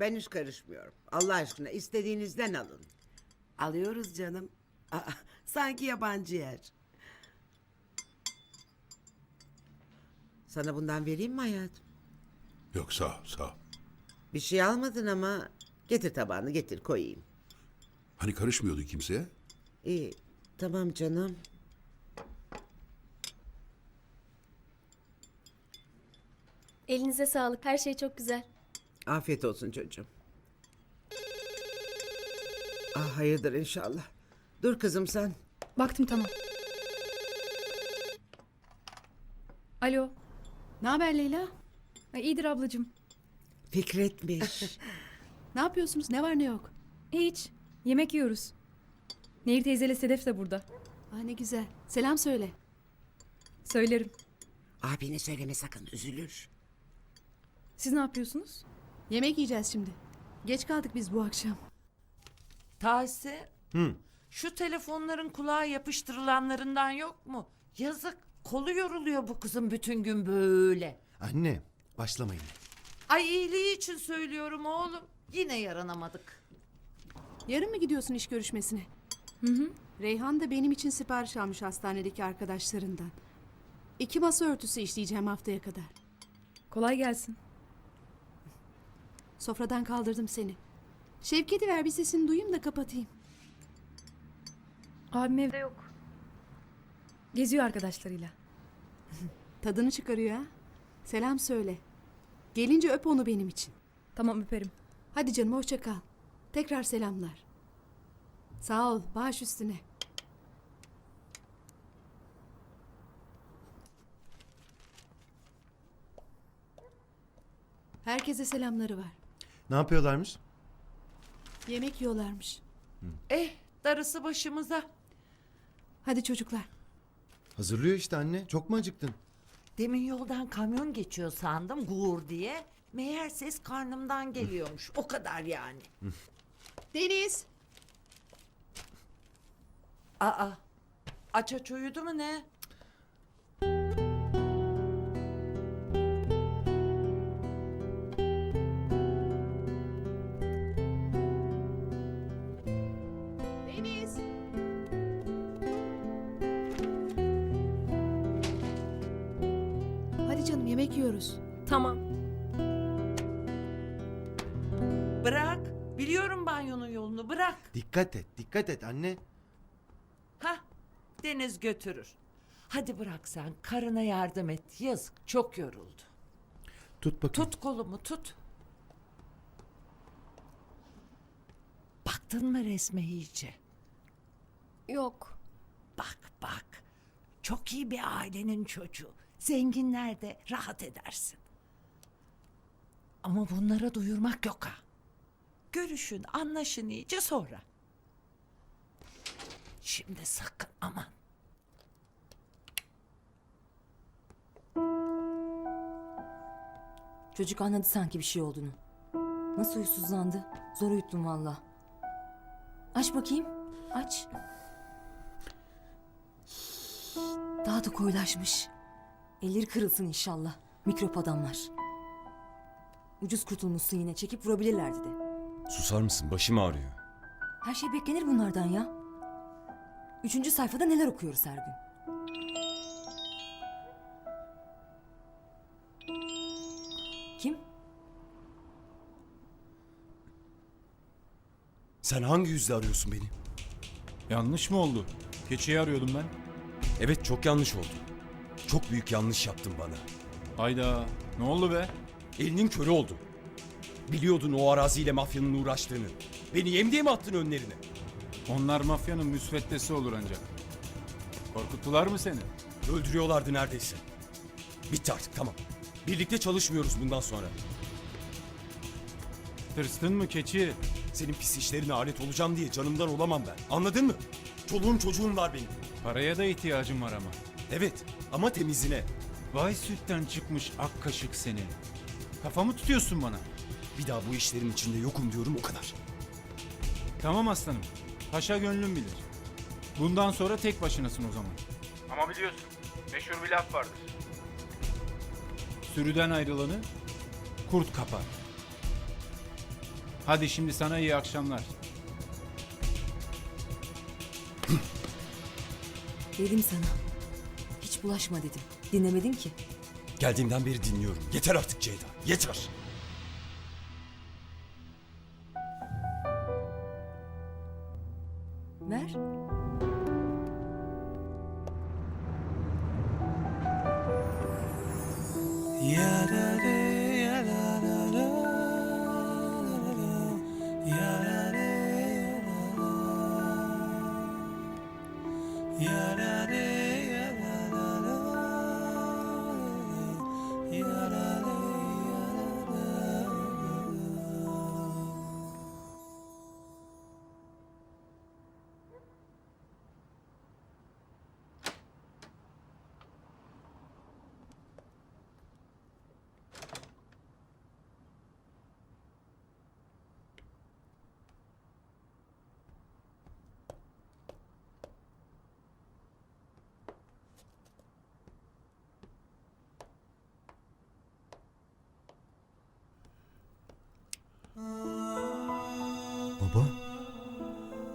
Ben hiç karışmıyorum. Allah aşkına istediğinizden alın. Alıyoruz canım. Aa, sanki yabancı yer. Sana bundan vereyim mi hayatım? Yok sağ ol, sağ ol. Bir şey almadın ama getir tabağını getir koyayım. Hani karışmıyordu kimseye? İyi tamam canım. Elinize sağlık. Her şey çok güzel. Afiyet olsun çocuğum. Ah hayırdır inşallah. Dur kızım sen. Baktım tamam. Alo. Ne haber Leyla? Ay, iyidir ablacığım. Fikretmiş. Ne yapıyorsunuz? Ne var ne yok? Hiç. Yemek yiyoruz. Nehir teyzeyle Sedef de burada. Aa, ne güzel. Selam söyle. Söylerim. Abine söyleme sakın üzülür. Siz ne yapıyorsunuz? Yemek yiyeceğiz şimdi. Geç kaldık biz bu akşam. Tahsin. Şu telefonların kulağa yapıştırılanlarından yok mu? Yazık. Kolu yoruluyor bu kızın bütün gün böyle. Anne başlamayın. Ay iyiliği için söylüyorum oğlum. Yine yaranamadık. Yarın mı gidiyorsun iş görüşmesine? Hı hı. Reyhan da benim için sipariş almış hastanedeki arkadaşlarından. İki masa örtüsü işleyeceğim haftaya kadar. Kolay gelsin. Sofradan kaldırdım seni. Şevket'i ver bir sesini duyayım da kapatayım. Abim evde yok. Geziyor arkadaşlarıyla. Tadını çıkarıyor ha. Selam söyle. Gelince öp onu benim için. Tamam öperim. Hadi canım hoşça kal. Tekrar selamlar. Sağ ol. Baş üstüne. Herkese selamları var. Ne yapıyorlarmış? Yemek yiyorlarmış. Eh darısı başımıza. Hadi çocuklar. Hazırlıyor işte anne. Çok mu acıktın? Demin yoldan kamyon geçiyor sandım guur diye. Meğer ses karnımdan geliyormuş. O kadar yani. Deniz. Aa. Aç aç uyudu mu ne? Yemek yiyoruz. Tamam. Bırak. Biliyorum banyonun yolunu bırak. Dikkat et, dikkat et anne. Hah, Deniz götürür. Hadi bırak sen, karına yardım et. Yazık, çok yoruldu. Tut bakayım. Tut kolumu, tut. Baktın mı resme iyice? Yok. Bak bak. Çok iyi bir ailenin çocuğu. Zenginler de rahat edersin. Ama bunlara duyurmak yok ha. Görüşün, anlaşın iyice sonra. Şimdi sakın aman. Çocuk anladı sanki bir şey olduğunu. Nasıl huysuzlandı? Zor uyuttum valla. Aç bakayım. Aç. Daha da koyulaşmış. Elleri kırılsın inşallah. Mikrop adamlar. Ucuz kurtulmuşsun yine. Çekip vurabilirlerdi de. Susar mısın? Başım ağrıyor. Her şey beklenir bunlardan ya. Üçüncü sayfada neler okuyoruz her gün. Kim? Sen hangi yüzle arıyorsun beni? Yanlış mı oldu? Keçiyi arıyordum ben. Evet çok yanlış oldu. Çok büyük yanlış yaptın bana. Hayda. Ne oldu be? Elinin körü oldu. Biliyordun o araziyle mafyanın uğraştığını. Beni yem diye mi attın önlerine? Onlar mafyanın müsveddesi olur ancak. Korkuttular mı seni? Öldürüyorlardı neredeyse. Bitti artık tamam. Birlikte çalışmıyoruz bundan sonra. Tırstın mı keçi? Senin pis işlerine alet olacağım diye canımdan olamam ben. Anladın mı? Çoluğum çocuğum var benim. Paraya da ihtiyacım var ama. Evet ama temizine. Vay sütten çıkmış ak kaşık seni. Kafamı tutuyorsun bana. Bir daha bu işlerin içinde yokum diyorum o kadar. Tamam aslanım. Paşa gönlüm bilir. Bundan sonra tek başınasın o zaman. Ama biliyorsun. Meşhur bir laf vardır. Sürüden ayrılanı kurt kapar. Hadi şimdi sana iyi akşamlar. Dedim sana. Bulaşma dedim. Dinlemedin ki. Geldiğimden beri dinliyorum. Yeter artık Ceyda. Yeter. Ver.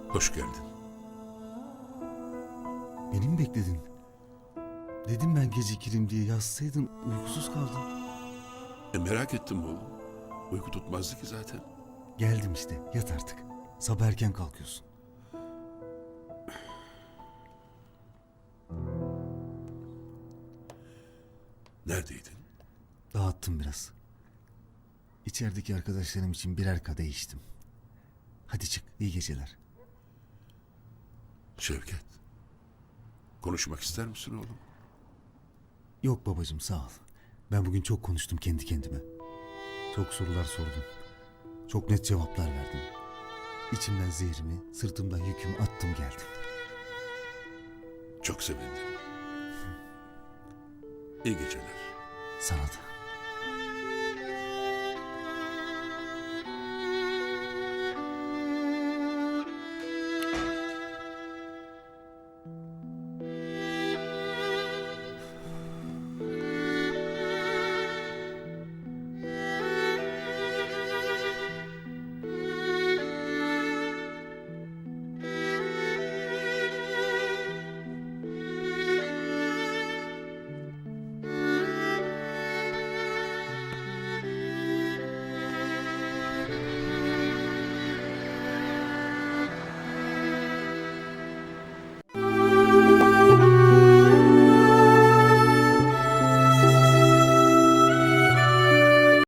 Hoş geldin. beni mi bekledin? Dedim ben gecikirim diye yazsaydın uykusuz kaldım. E, merak ettim oğlum. Uyku tutmazdı ki zaten. Geldim işte yat artık. Sabah erken kalkıyorsun. Neredeydin? Dağıttım biraz. İçerideki arkadaşlarım için birer kadeh içtim. Hadi çık iyi geceler. Şevket. Konuşmak ister misin oğlum? Yok babacığım sağ ol. Ben bugün çok konuştum kendi kendime. Çok sorular sordum. Çok net cevaplar verdim. İçimden zehrimi, sırtımdan yükümü attım geldim. Çok sevindim. İyi geceler. Sana da.